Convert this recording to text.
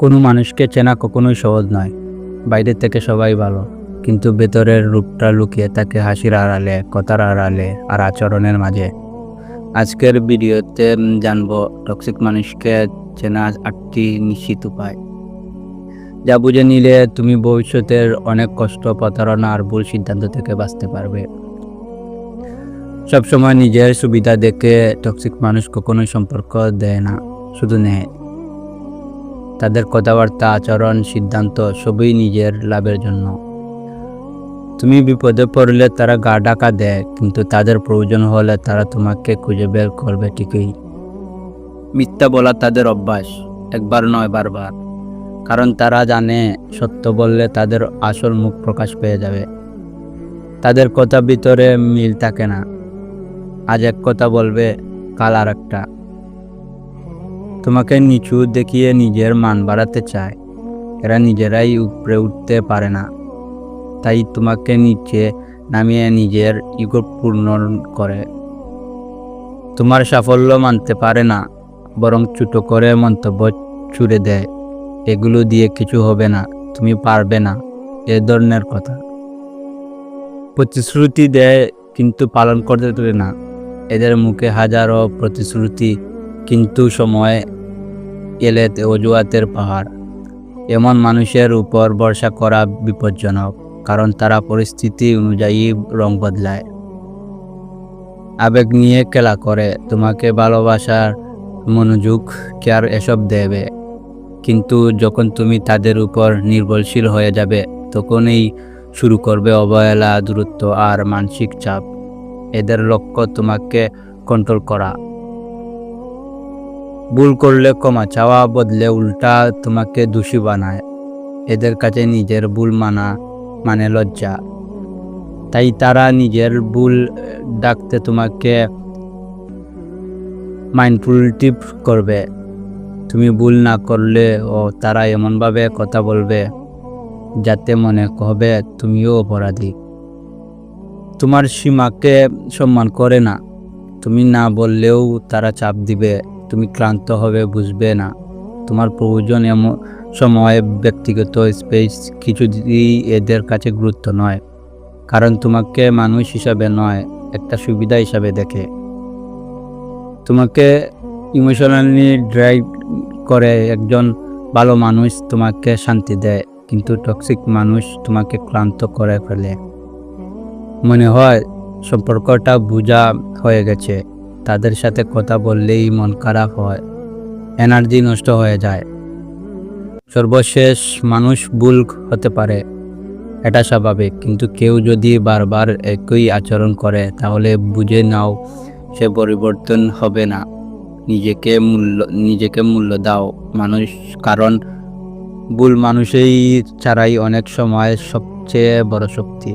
কোনো মানুষকে চেনা কখনোই সহজ নয়। বাইরে থেকে সবাই ভালো, কিন্তু ভেতরের রূপটা লুকিয়ে থাকে হাসির আড়ালে, কথার আড়ালে আর আচরণের মাঝে। আজকের ভিডিওতে জানব টক্সিক মানুষকে চেনা আটটি নিশ্চিত উপায়। যা বুঝে নিলে তুমি ভবিষ্যতের অনেক কষ্ট, প্রতারণা আর ভুল সিদ্ধান্ত থেকে বাঁচতে পারবে। সবসময় নিজের সুবিধা দেখে টক্সিক মানুষ কখনোই সম্পর্ক দেয় না, শুধু নেয়। তাদের কথাবার্তা, আচরণ, সিদ্ধান্ত সবই নিজের লাভের জন্য। তুমি বিপদে পড়লে তারা গা ডাকা দেয়, কিন্তু তাদের প্রয়োজন হলে তারা তোমাকে খুঁজে বের করবে ঠিকই। মিথ্যা বলা তাদের অভ্যাস, একবার নয় বারবার। কারণ তারা জানে, সত্য বললে তাদের আসল মুখ প্রকাশ পেয়ে যাবে। তাদের কথা ভিতরে মিল থাকে না। আজ এক কথা বলবে, কাল আর একটা তোমাকে নিচু দেখিয়ে নিজের মান বাড়াতে চায়। এরা নিজেরাই উপরে উঠতে পারে না। তাই তোমাকে নিচে নামিয়ে নিজের ইগো পূর্ণ করে। তোমার সাফল্য মানতে পারে না, বরং ছোট করে মন্তব্য ছুড়ে দেয়। এগুলো দিয়ে কিছু হবে না, তুমি পারবে না, এ ধরনের কথা। প্রতিশ্রুতি দেয়, কিন্তু পালন করতে পারে না। এদের মুখে হাজারো প্রতিশ্রুতি কিন্তু সময় এলে অজুহাতের পাহাড়। এমন মানুষের উপর ভরসা করা বিপজ্জনক, কারণ তারা পরিস্থিতি অনুযায়ী রং বদলায়। আবেগ নিয়ে খেলা করে, তোমাকে ভালোবাসার মনোযোগ কেয়ার এসব দেবে? কিন্তু যখন তুমি তাদের উপর নির্ভরশীল হয়ে যাবে, তখনই শুরু করবে অবহেলা, দূরত্ব আর মানসিক চাপ। এদের লক্ষ্য তোমাকে কন্ট্রোল করা। ভুল করলে ক্ষমা চাওয়া, বদলে উল্টা তোমাকে দোষী বানায়। এদের কাছে নিজের ভুল মানা মানে লজ্জা। তাই তারা নিজের ভুল ডাকতে তোমাকে মাইন্ডফুলটিভ করবে। তুমি ভুল না করলে ও তারা এমনভাবে কথা বলবে যাতে মনে হবে তুমিও অপরাধী। তোমার সীমাকে সম্মান করে না। তুমি না বললেও তারা চাপ দিবে। তুমি ক্লান্ত হবে, বুঝবে না। তোমার প্রয়োজন এমন সময় ব্যক্তিগত স্পেস কিছুই এদের কাছে গুরুত্ব নয়। কারণ তোমাকে মানুষ হিসাবে নয়, একটা সুবিধা হিসাবে দেখে। তোমাকে ইমোশনালি ড্রাইভ করে, একজন ভালো মানুষ তোমাকে শান্তি দেয়, কিন্তু টক্সিক মানুষ তোমাকে ক্লান্ত করে ফেলে। মনে হয় সম্পর্কটা বোঝা হয়ে গেছে। তাদের সাথে কথা বললেই মন খারাপ হয়। এনার্জি নষ্ট হয়ে যায়। সর্বশেষ মানুষ ভুল হতে পারে। এটা স্বাভাবিক। কিন্তু কেউ যদি বারবার একই আচরণ করে, তাহলে বুঝে নাও সে পরিবর্তন হবে না। নিজেকে মূল্য নিজেকে মূল্য দাও। মানুষ, কারণ ভুল মানুষই ছাড়াই অনেক সময় সবচেয়ে বড় শক্তি।